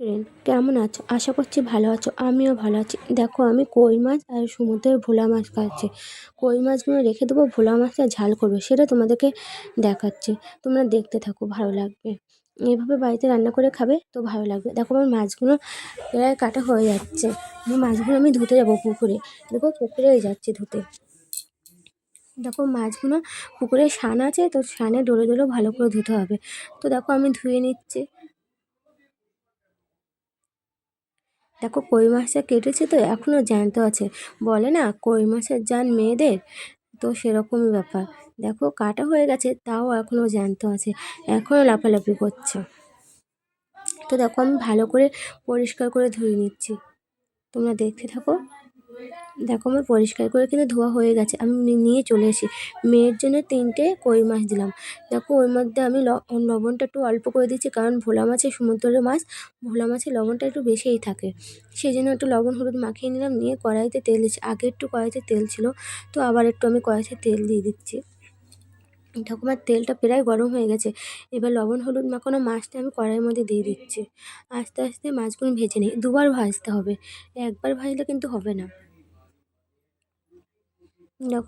Friend কেমন আছো? আশা করছি ভালো আছো, আমিও ভালো আছি। দেখো, আমি কই মাছ আর সমুদ্রের ভোলা মাছ খাচ্ছি। কই মাছগুলো রেখে দেবো, ভোলা মাছটা ঝাল করবে, সেটা তোমাদেরকে দেখাচ্ছি। তোমরা দেখতে থাকো, ভালো লাগবে। এইভাবে বাড়িতে রান্না করে খাবে তো ভালো লাগবে। দেখো, আমার মাছগুলো প্রায় কাটা হয়ে যাচ্ছে। আমার মাছগুলো আমি ধুতে যাব পুকুরে। দেখো পুকুরেই যাচ্ছি ধুতে। দেখো, মাছগুলো পুকুরে সান আছে, তো সানে ডোলে ডলে ভালো করে ধুতে হবে। তো দেখো, আমি ধুয়ে নিচ্ছি। দেখো কই মাছটা কেটেছে তো এখনও জ্যান্ত আছে। বলে না কই মাছের যান মেয়েদের? তো সেরকমই ব্যাপার। দেখো কাটা হয়ে গেছে, তাও এখনও জ্যান্ত আছে এখনও লাফালাফি করছে। তো দেখো আমি ভালো করে পরিষ্কার করে ধুয়ে নিচ্ছি। তোমরা দেখতে থাকো। দেখো আমার পরিষ্কার করে কিন্তু ধোয়া হয়ে গেছে, আমি নিয়ে চলে এসি মেয়ের জন্য তিনটে কই মাছ দিলাম। দেখো ওর মধ্যে আমি লবণটা একটু অল্প করে দিচ্ছি, কারণ ভোলা মাছের সমুদ্রের মাছ, ভোলা মাছের লবণটা একটু বেশিই থাকে। সেই জন্য একটু লবণ হলুদ মাখিয়ে নিলাম, নিয়ে কড়াইতে তেল দিচ্ছি। আগে একটু কড়াইতে তেল ছিল, তো আবার একটু আমি কড়াইতে তেল দিয়ে দিচ্ছি। ঠাকুমার তেলটা প্রায় গরম হয়ে গেছে, এবার লবণ হলুদ মাখানো মাছটা আমি কড়াইয়ের মধ্যে দিয়ে দিচ্ছি। আস্তে আস্তে মাছগুলো ভেজে নিই। দুবার ভাজতে হবে, একবার ভাজলে কিন্তু হবে না।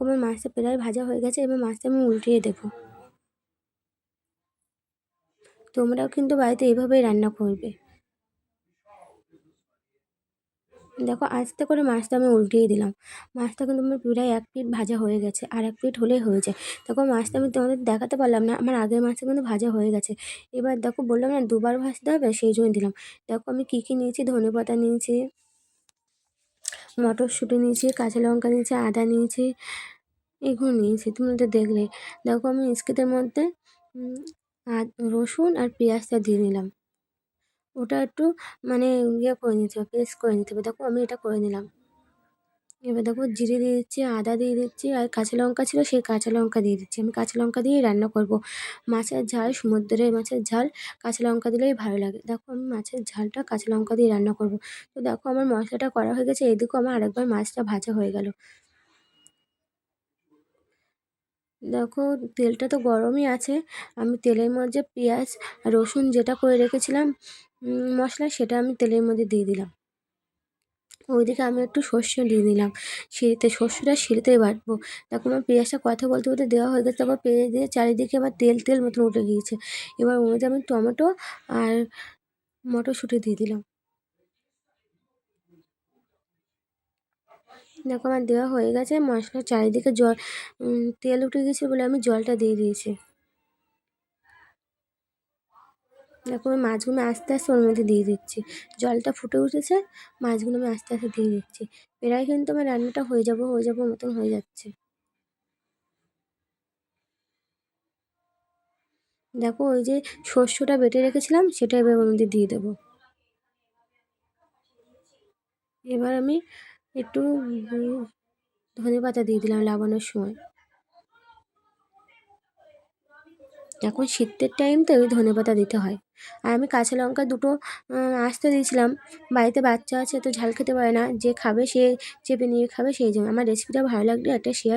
আমার মাছটা প্রায় ভাজা হয়ে গেছে, এবার মাছটা আমি উল্টিয়ে দেবো। তোমরাও কিন্তু বাড়িতে এভাবেই রান্না করবে। দেখো, আস্তে করে মাছটা আমি উল্টিয়ে দিলাম। মাছটা কিন্তু আমার প্রায় এক প্লেট ভাজা হয়ে গেছে, আর এক প্লেট হলেই হয়ে যায়। দেখো, মাছটা আমি তোমাদের দেখাতে পারলাম না, আমার আগের মাছটা কিন্তু ভাজা হয়ে গেছে। এবার দেখো, বললাম না, দুবার ভাজতে হবে, সেই জন্য দিলাম। দেখো, আমি কী কী নিয়েছি ধনে পাতা নিয়েছি মটরশুঁটি নিয়েছি, কাঁচা লঙ্কা নিয়েছি, আদা নিয়েছি, এগুলো নিয়েছি। তোমরা তো দেখলে। দেখো আমি স্কেটের মধ্যে আর রসুন আর পেঁয়াজটা দিয়ে নিলাম। ওটা একটু মানে ইয়ে করে নিতে হবে, পেস্ট করে নিতে হবে। দেখো আমি এটা করে নিলাম। এবার দেখো জিরে দিয়ে দিচ্ছি, আদা দিয়ে দিচ্ছি, আর কাঁচা লঙ্কা ছিল সেই কাঁচা লঙ্কা দিয়ে দিচ্ছি। আমি কাঁচা লঙ্কা দিয়েই রান্না করব। মাছের ঝাল, সমুদ্রের মাছের ঝাল, কাঁচা লঙ্কা দিলেই ভালো লাগে। দেখো আমি মাছের ঝালটা কাঁচা লঙ্কা দিয়ে রান্না করব। তো দেখো আমার মশলাটা করা হয়ে গেছে এদিকেও আমার আরেকবার মাছটা ভাজা হয়ে গেল। দেখো তেলটা তো গরমই আছে, আমি তেলের মধ্যে পেঁয়াজ, রসুন যেটা করে রেখেছিলাম মশলা সেটা আমি তেলের মধ্যে দিয়ে দিলাম। ওইদিকে আমি একটু সর্ষে দিয়ে দিলাম। সিঁড়িতে, সর্ষেটা সিঁড়িতেই বাটবো। দেখো আমার পেঁয়াজটা কথা বলতে বলতে দেওয়া হয়ে গেছে। তারপর পেঁয়াজ দিয়ে চারিদিকে আবার তেল তেল মতন উঠে গিয়েছে। এবার ওর মধ্যে আমি টমেটো আর মটরশুঁটি দিয়ে দিলাম। দেখো আমার দেওয়া হয়ে গেছে। মশলার চারিদিকে জল তেল উঠে গেছে বলে আমি জলটা দিয়ে দিয়েছি। দেখো আমি মাছগুলো আস্তে আস্তে ওর মধ্যে দিয়ে দিচ্ছি। জলটা ফুটে উঠেছে, মাছগুলো আমি আস্তে আস্তে দিয়ে দিচ্ছি। প্রায় কিন্তু আমার রান্নাটা হয়ে যাব হয়ে যাব মতন হয়ে যাচ্ছে। দেখো ওই যে শস্যটা বেটে রেখেছিলাম, সেটা এবার ওর মধ্যে দিয়ে দেবো। এবার আমি একটু ধনে পাতা দিয়ে দিলাম লাগানোর সময়। এখন শীতের টাইম তো ওই ধনে পাতা দিতে হয়। আর আমি কাঁচা লঙ্কা দুটো আসতে দিয়েছিলাম। বাড়িতে বাচ্চা আছে, তো ঝাল খেতে পারে না। যে খাবে সে চেপে নিয়ে খাবে সেই জন্য। আমার রেসিপিটা ভালো লাগলে একটা শেয়ার